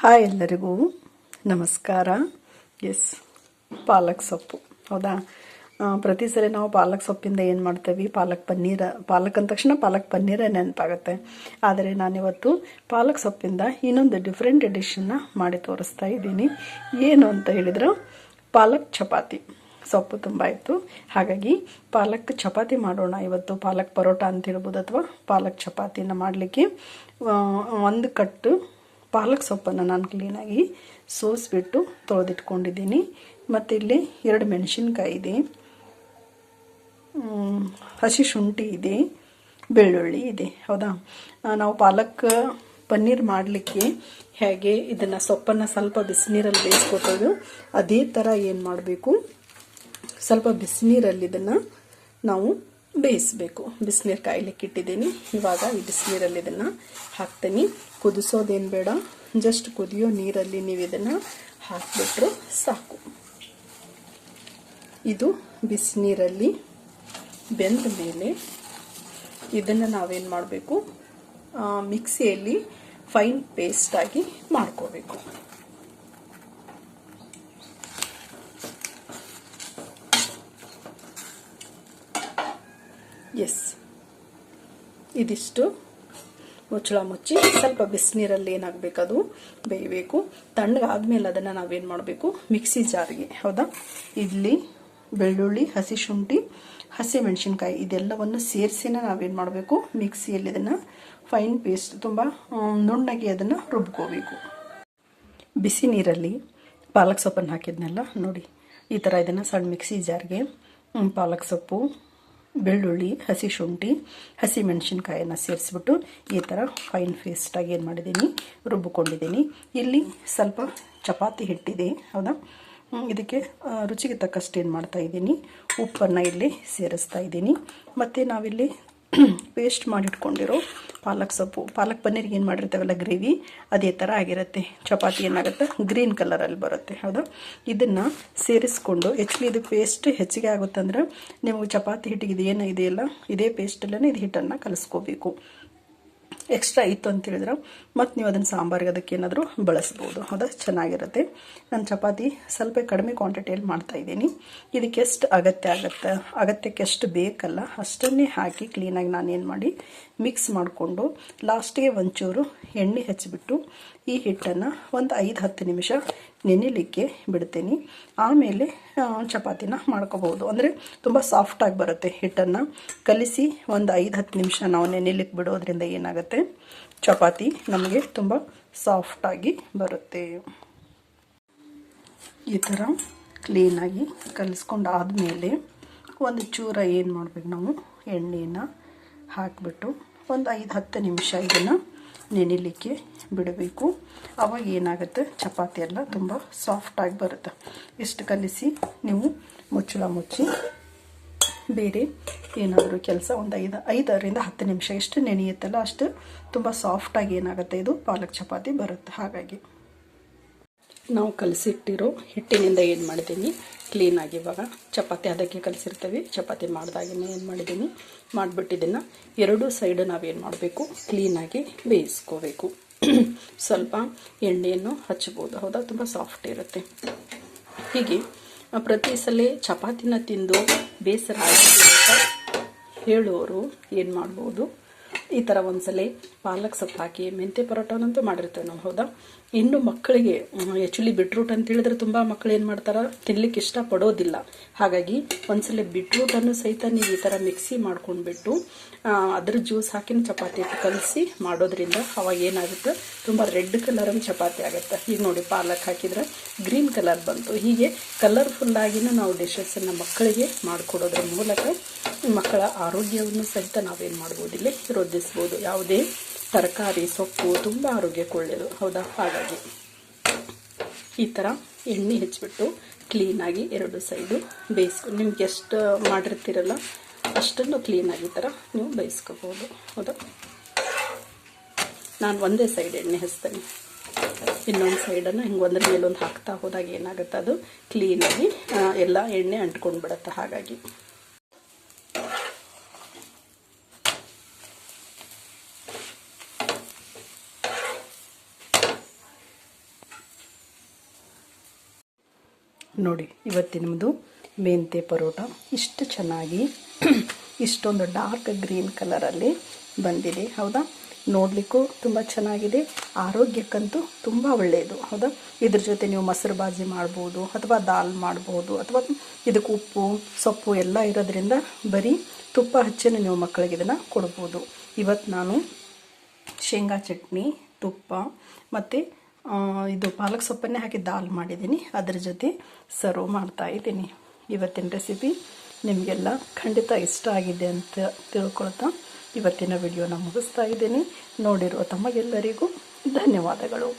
Hi ಎಲ್ಲರಿಗೂ. ನಮಸ್ಕಾರ. S ಪಾಲಕ್ ಸೊಪ್ಪು. ಹೌದಾ? ಪ್ರತಿ ಸರಿ ನಾವು ಪಾಲಕ್ ಸೊಪ್ಪಿಂದ ಏನು ಮಾಡ್ತೇವೆ? ಪಾಲಕ್ ಪನ್ನೀರ, ಪಾಲಕ್ ಅಂದ ತಕ್ಷಣ ಪಾಲಕ್ ಪನ್ನೀರ ನೆನಪಾಗುತ್ತೆ. ಆದರೆ ನಾನಿವತ್ತು ಪಾಲಕ್ ಸೊಪ್ಪಿಂದ ಇನ್ನೊಂದು ಡಿಫ್ರೆಂಟ್ ಡಿಶನ್ನ ಮಾಡಿ ತೋರಿಸ್ತಾ ಇದ್ದೀನಿ. ಏನು ಅಂತ ಹೇಳಿದ್ರೆ, ಪಾಲಕ್ ಚಪಾತಿ. ಸೊಪ್ಪು ತುಂಬ ಇತ್ತು. ಹಾಗಾಗಿ ಪಾಲಕ್ ಚಪಾತಿ ಮಾಡೋಣ. ಇವತ್ತು ಪಾಲಕ್ ಪರೋಟ ಅಂತ ಹೇಳ್ಬೋದು ಅಥವಾ ಪಾಲಕ್ ಚಪಾತಿನ ಮಾಡಲಿಕ್ಕೆ ಒಂದು ಕಟ್ಟು ಪಾಲಕ್ ಸೊಪ್ಪನ್ನು ನಾನು ಕ್ಲೀನಾಗಿ ಸೋಸಿಬಿಟ್ಟು ತೊಳೆದಿಟ್ಕೊಂಡಿದ್ದೀನಿ. ಮತ್ತು ಇಲ್ಲಿ ಎರಡು ಮೆಣಸಿನ್ಕಾಯಿ ಇದೆ. ಹಸಿ ಶುಂಠಿ ಇದೆ. ಬೆಳ್ಳುಳ್ಳಿ ಇದೆ. ಹೌದಾ? ನಾವು ಪಾಲಕ್, ಪನ್ನೀರ್ ಮಾಡಲಿಕ್ಕೆ ಹೇಗೆ ಇದನ್ನು ಸೊಪ್ಪನ್ನು ಸ್ವಲ್ಪ ಬಿಸಿನೀರಲ್ಲಿ ಬೇಯಿಸ್ಕೊತೀವಿ ಅದೇ ಥರ ಏನು ಮಾಡಬೇಕು? ಸ್ವಲ್ಪ ಬಿಸಿನೀರಲ್ಲಿ ಇದನ್ನು ನಾವು ಬೇಯಿಸಬೇಕು. ಬಿಸಿನೀರು ಕಾಯ್ಲಿಕ್ಕೆ ಇಟ್ಟಿದ್ದೀನಿ. ಇವಾಗ ಈ ಬಿಸಿನೀರಲ್ಲಿ ಇದನ್ನು ಹಾಕ್ತೀನಿ. ಕುದಿಸೋದೇನು ಬೇಡ. ಜಸ್ಟ್ ಕುದಿಯೋ ನೀರಲ್ಲಿ ನೀವು ಇದನ್ನು ಹಾಕಿಬಿಟ್ರೆ ಸಾಕು. ಇದು ಬಿಸಿನೀರಲ್ಲಿ ಬೆಂದ ಮೇಲೆ ಇದನ್ನು ನಾವೇನು ಮಾಡಬೇಕು? ಮಿಕ್ಸಿಯಲ್ಲಿ ಫೈನ್ ಪೇಸ್ಟಾಗಿ ಮಾಡ್ಕೋಬೇಕು ಎಸ್ ಇದಿಷ್ಟು. ಮುಚ್ಚಳ ಮುಚ್ಚಿ ಸ್ವಲ್ಪ ಬಿಸಿನೀರಲ್ಲಿ ಏನಾಗಬೇಕು ಅದು ಬೇಯಬೇಕು. ತಣ್ಣಗಾದ್ಮೇಲೆ ಅದನ್ನು ನಾವೇನು ಮಾಡಬೇಕು? ಮಿಕ್ಸಿ ಜಾರಿಗೆ. ಹೌದಾ? ಇಡ್ಲಿ, ಬೆಳ್ಳುಳ್ಳಿ, ಹಸಿ ಶುಂಠಿ, ಹಸಿ ಮೆಣಸಿನ್ಕಾಯಿ ಇದೆಲ್ಲವನ್ನು ಸೇರಿಸಿನ ನಾವೇನು ಮಾಡಬೇಕು? ಮಿಕ್ಸಿಯಲ್ಲಿ ಇದನ್ನು ಫೈನ್ ಪೇಸ್ಟ್ ತುಂಬ ನುಣ್ಣಗೆ ಅದನ್ನು ರುಬ್ಕೋಬೇಕು. ಬಿಸಿ ನೀರಲ್ಲಿ ಪಾಲಕ್ ಸೊಪ್ಪನ್ನು ಹಾಕಿದ್ನೆಲ್ಲ, ನೋಡಿ. ಈ ಥರ ಇದನ್ನು ಸಣ್ಣ ಮಿಕ್ಸಿ ಜಾರಿಗೆ ಪಾಲಕ್ ಸೊಪ್ಪು ಬೆಳ್ಳುಳ್ಳಿ, ಹಸಿ ಶುಂಠಿ, ಹಸಿ ಮೆಣಸಿನ್ಕಾಯನ್ನು ಸೇರಿಸ್ಬಿಟ್ಟು ಈ ಥರ ಫೈನ್ ಫೇಸ್ಟಾಗಿ ಏನು ಮಾಡಿದ್ದೀನಿ, ರುಬ್ಬಿಕೊಂಡಿದ್ದೀನಿ. ಇಲ್ಲಿ ಸ್ವಲ್ಪ ಚಪಾತಿ ಹಿಟ್ಟಿದೆ, ಹೌದಾ? ಇದಕ್ಕೆ ರುಚಿಗೆ ತಕ್ಕಷ್ಟು ಏನು ಮಾಡ್ತಾ ಇದ್ದೀನಿ, ಉಪ್ಪನ್ನು ಇಲ್ಲಿ ಸೇರಿಸ್ತಾ ಇದ್ದೀನಿ. ಮತ್ತು ನಾವಿಲ್ಲಿ ಪೇಸ್ಟ್ ಮಾಡಿಟ್ಕೊಂಡಿರೋ ಪಾಲಕ್ ಸೊಪ್ಪು. ಪಾಲಕ್ ಪನ್ನೀರಿಗೆ ಏನು ಮಾಡಿರ್ತೇವಲ್ಲ ಗ್ರೇವಿ ಅದೇ ಥರ ಆಗಿರುತ್ತೆ. ಚಪಾತಿ ಏನಾಗುತ್ತೆ? ಗ್ರೀನ್ ಕಲರಲ್ಲಿ ಬರುತ್ತೆ. ಹೌದಾ? ಇದನ್ನು ಸೇರಿಸ್ಕೊಂಡು ಆ್ಯಕ್ಚುಲಿ ಇದು ಪೇಸ್ಟ್ ಹೆಚ್ಚಿಗೆ ಆಗುತ್ತಂದ್ರೆ, ನಿಮಗೆ ಚಪಾತಿ ಹಿಟ್ಟಿಗೆ ಇದು ಏನು ಇದೆಯಲ್ಲ, ಇದೇ ಪೇಸ್ಟಲ್ಲೇ ಇದು ಹಿಟ್ಟನ್ನು ಕಲಿಸ್ಕೋಬೇಕು. ಎಕ್ಸ್ಟ್ರಾ ಇತ್ತು ಅಂತ ಹೇಳಿದ್ರೆ. ಮತ್ತು ನೀವು ಅದನ್ನು ಸಾಂಬಾರಿಗೆ ಅದಕ್ಕೆ ಏನಾದರೂ ಬಳಸ್ಬೋದು. ಹೌದಾ? ಚೆನ್ನಾಗಿರುತ್ತೆ. ನಾನು ಚಪಾತಿ ಸ್ವಲ್ಪ ಕಡಿಮೆ ಕ್ವಾಂಟಿಟಿಯಲ್ಲಿ ಮಾಡ್ತಾ ಇದ್ದೀನಿ. ಇದಕ್ಕೆ ಎಷ್ಟು ಅಗತ್ಯ ಆಗುತ್ತೆ? ಅಗತ್ಯಕ್ಕೆ ಎಷ್ಟು ಬೇಕಲ್ಲ, ಅಷ್ಟನ್ನೇ ಹಾಕಿ ಕ್ಲೀನಾಗಿ ನಾನು ಏನು ಮಾಡಿ ಮಿಕ್ಸ್ ಮಾಡಿಕೊಂಡು ಲಾಸ್ಟಿಗೆ ಒಂಚೂರು ಎಣ್ಣೆ ಹಚ್ಚಿಬಿಟ್ಟು ಈ ಹಿಟ್ಟನ್ನು ಒಂದು ಐದು ಹತ್ತು ನಿಮಿಷ ನೆನೆಲಿಕ್ಕೆ ಬಿಡ್ತೀನಿ. ಆಮೇಲೆ ಚಪಾತಿನ ಮಾಡ್ಕೋಬೋದು ಅಂದರೆ ತುಂಬ ಸಾಫ್ಟಾಗಿ ಬರುತ್ತೆ ಹಿಟ್ಟನ್ನು. ಕಲಿಸಿ ಒಂದು ಐದು ಹತ್ತು ನಿಮಿಷ ನಾವು ನೆನೆಲಿಕ್ಕೆ ಬಿಡೋದ್ರಿಂದ ಏನಾಗುತ್ತೆ? ಚಪಾತಿ ನಮಗೆ ತುಂಬ ಸಾಫ್ಟಾಗಿ ಬರುತ್ತೆ. ಈ ಥರ ಕ್ಲೀನಾಗಿ ಕಲಿಸ್ಕೊಂಡು ಆದಮೇಲೆ ಒಂದು ಚೂರ ಏನು ಮಾಡ್ಬೇಕು ನಾವು? ಎಣ್ಣೆನ ಹಾಕಿಬಿಟ್ಟು ಒಂದು ಐದು ಹತ್ತು ನಿಮಿಷ ಇದನ್ನು ನೆನೆಲಿಕ್ಕೆ ಬಿಡಬೇಕು. ಅವಾಗ ಏನಾಗುತ್ತೆ? ಚಪಾತಿ ಎಲ್ಲ ತುಂಬ ಸಾಫ್ಟಾಗಿ ಬರುತ್ತೆ. ಇಷ್ಟು ಕಲಿಸಿ ನೀವು ಮುಚ್ಚಳ ಮುಚ್ಚಿ ಬೇರೆ ಏನಾದರೂ ಕೆಲಸ ಒಂದು ಐದು, ಐದರಿಂದ ಹತ್ತು ನಿಮಿಷ ಎಷ್ಟು ನೆನೆಯುತ್ತಲ್ಲ ಅಷ್ಟು ತುಂಬ ಸಾಫ್ಟಾಗಿ ಏನಾಗುತ್ತೆ? ಇದು ಪಾಲಕ್ ಚಪಾತಿ ಬರುತ್ತೆ. ಹಾಗಾಗಿ ನಾವು ಕಲಸಿಟ್ಟಿರೋ ಹಿಟ್ಟಿನಿಂದ ಏನು ಮಾಡಿದ್ದೀನಿ? ಕ್ಲೀನಾಗಿ ಇವಾಗ ಚಪಾತಿ ಅದಕ್ಕೆ ಕಲಸಿರ್ತೀವಿ. ಚಪಾತಿ ಮಾಡಿದಾಗಿನೇ ಏನು ಮಾಡಿದ್ದೀನಿ? ಮಾಡಿಬಿಟ್ಟು ಇದನ್ನು ಎರಡೂ ಸೈಡು ನಾವೇನು ಮಾಡಬೇಕು? ಕ್ಲೀನಾಗಿ ಬೇಯಿಸ್ಕೋಬೇಕು. ಸ್ವಲ್ಪ ಎಣ್ಣೆಯನ್ನು ಹಚ್ಬೋದು. ಹೌದಾ? ತುಂಬ ಸಾಫ್ಟ್ ಇರುತ್ತೆ. ಹೀಗೆ ಪ್ರತಿ ಸಲ ಚಪಾತಿನ ತಿಂದು ಬೇಸರ ಆಗಿದೆ ಅಂತ ಹೇಳೋರು ಏನು ಮಾಡ್ಬೋದು? ಈ ಥರ ಒಂದ್ಸಲ ಪಾಲಕ್ ಸೊಪ್ಪು ಹಾಕಿ ಮೆಂತೆ ಪರೋಟನಂತೂ ಮಾಡಿರ್ತೇವೆ ನಾವು, ಹೌದಾ? ಇನ್ನು ಮಕ್ಕಳಿಗೆ ಆ್ಯಕ್ಚುಲಿ ಬಿಟ್ರೂಟ್ ಅಂತ ಹೇಳಿದ್ರೆ ತುಂಬ ಮಕ್ಕಳು ಏನು ಮಾಡ್ತಾರೆ? ತಿನ್ಲಿಕ್ಕೆ ಇಷ್ಟಪಡೋದಿಲ್ಲ. ಹಾಗಾಗಿ ಒಂದ್ಸಲ ಬಿಟ್ರೂಟನ್ನು ಸಹಿತ ನೀವು ಈ ಥರ ಮಿಕ್ಸಿ ಮಾಡ್ಕೊಂಡ್ಬಿಟ್ಟು ಅದ್ರ ಜ್ಯೂಸ್ ಹಾಕಿನ ಚಪಾತಿ ಕಲಸಿ ಮಾಡೋದ್ರಿಂದ ಅವಾಗ ಏನಾಗುತ್ತೆ? ತುಂಬ ರೆಡ್ ಕಲರಲ್ಲಿ ಚಪಾತಿ ಆಗುತ್ತೆ. ಈಗ ನೋಡಿ ಪಾಲಕ್ ಹಾಕಿದ್ರೆ ಗ್ರೀನ್ ಕಲರ್ ಬಂತು. ಹೀಗೆ ಕಲರ್ಫುಲ್ಲಾಗಿನೂ ನಾವು ಡಿಶಸನ್ನು ಮಕ್ಕಳಿಗೆ ಮಾಡಿಕೊಡೋದ್ರ ಮೂಲಕ ಮಕ್ಕಳ ಆರೋಗ್ಯವನ್ನು ಸಹಿತ ನಾವೇನು ಮಾಡ್ಬೋದು ಇಲ್ಲಿ? ಯಾವುದೇ ತರಕಾರಿ, ಸೊಪ್ಪು ತುಂಬ ಆರೋಗ್ಯಕ್ಕೆ ಒಳ್ಳೆಯದು ಹೌದಾ? ಹಾಗಾಗಿ ಈ ಥರ ಎಣ್ಣೆ ಹೆಚ್ಚಿಬಿಟ್ಟು ಕ್ಲೀನಾಗಿ ಎರಡು ಸೈಡು ಬೇಯಿಸ್ಕೊ ನಿಮ್ಗೆ ಎಷ್ಟು ಮಾಡಿರ್ತೀರಲ್ಲ ಅಷ್ಟನ್ನು ಕ್ಲೀನಾಗಿ ಈ ಥರ ನೀವು ಬೇಯಿಸ್ಕೋಬೋದು ಹೌದಾ? ನಾನು ಒಂದೇ ಸೈಡ್ ಎಣ್ಣೆ ಹಚ್ತೇನೆ ಇನ್ನೊಂದು ಸೈಡನ್ನು ಹಿಂಗೆ ಒಂದ್ರ ಮೇಲೊಂದು ಹಾಕ್ತಾ ಹೋದಾಗ ಏನಾಗುತ್ತೆ ಅದು ಕ್ಲೀನಾಗಿ ಎಲ್ಲ ಎಣ್ಣೆ ಅಂಟ್ಕೊಂಡು ಬಿಡುತ್ತೆ ಹಾಗಾಗಿ. ನೋಡಿ, ಇವತ್ತಿನ ಮೆಂತೆ ಪರೋಟ. ಇಷ್ಟು ಚೆನ್ನಾಗಿ, ಇಷ್ಟೊಂದು ಡಾರ್ಕ್ ಗ್ರೀನ್ ಕಲರಲ್ಲಿ ಬಂದಿದೆ. ಹೌದಾ? ನೋಡಲಿಕ್ಕೂ ತುಂಬ ಚೆನ್ನಾಗಿದೆ. ಆರೋಗ್ಯಕ್ಕಂತೂ ತುಂಬ ಒಳ್ಳೆಯದು ಹೌದಾ? ಇದ್ರ ಜೊತೆ ನೀವು ಮೊಸರು ಬಾಜಿ ಮಾಡ್ಬೋದು, ಅಥವಾ ದಾಲ್ ಮಾಡ್ಬೋದು, ಅಥವಾ ಇದಕ್ಕೆ ಉಪ್ಪು, ಸೊಪ್ಪು ಎಲ್ಲ ಇರೋದ್ರಿಂದ ಬರೀ ತುಪ್ಪ ಹಚ್ಚಿನ ನೀವು ಮಕ್ಕಳಿಗೆ ಇದನ್ನು ಕೊಡ್ಬೋದು. ಇವತ್ತು ನಾನು ಶೇಂಗಾ ಚಟ್ನಿ, ತುಪ್ಪ, ಮತ್ತು ಇದು ಪಾಲಕ್ ಸೊಪ್ಪನ್ನೇ ಹಾಕಿ ದಾಲ್ ಮಾಡಿದ್ದೀನಿ. ಅದ್ರ ಜೊತೆ ಸರ್ವ್ ಮಾಡ್ತಾ ಇದ್ದೀನಿ. ಇವತ್ತಿನ ರೆಸಿಪಿ ನಿಮಗೆಲ್ಲ ಖಂಡಿತ ಇಷ್ಟ ಆಗಿದೆ ಅಂತ ತಿಳ್ಕೊಳ್ತಾ ಇವತ್ತಿನ ವಿಡಿಯೋನ ಮುಗಿಸ್ತಾ ಇದ್ದೀನಿ. ನೋಡಿರುವ ತಮಗೆಲ್ಲರಿಗೂ ಧನ್ಯವಾದಗಳು.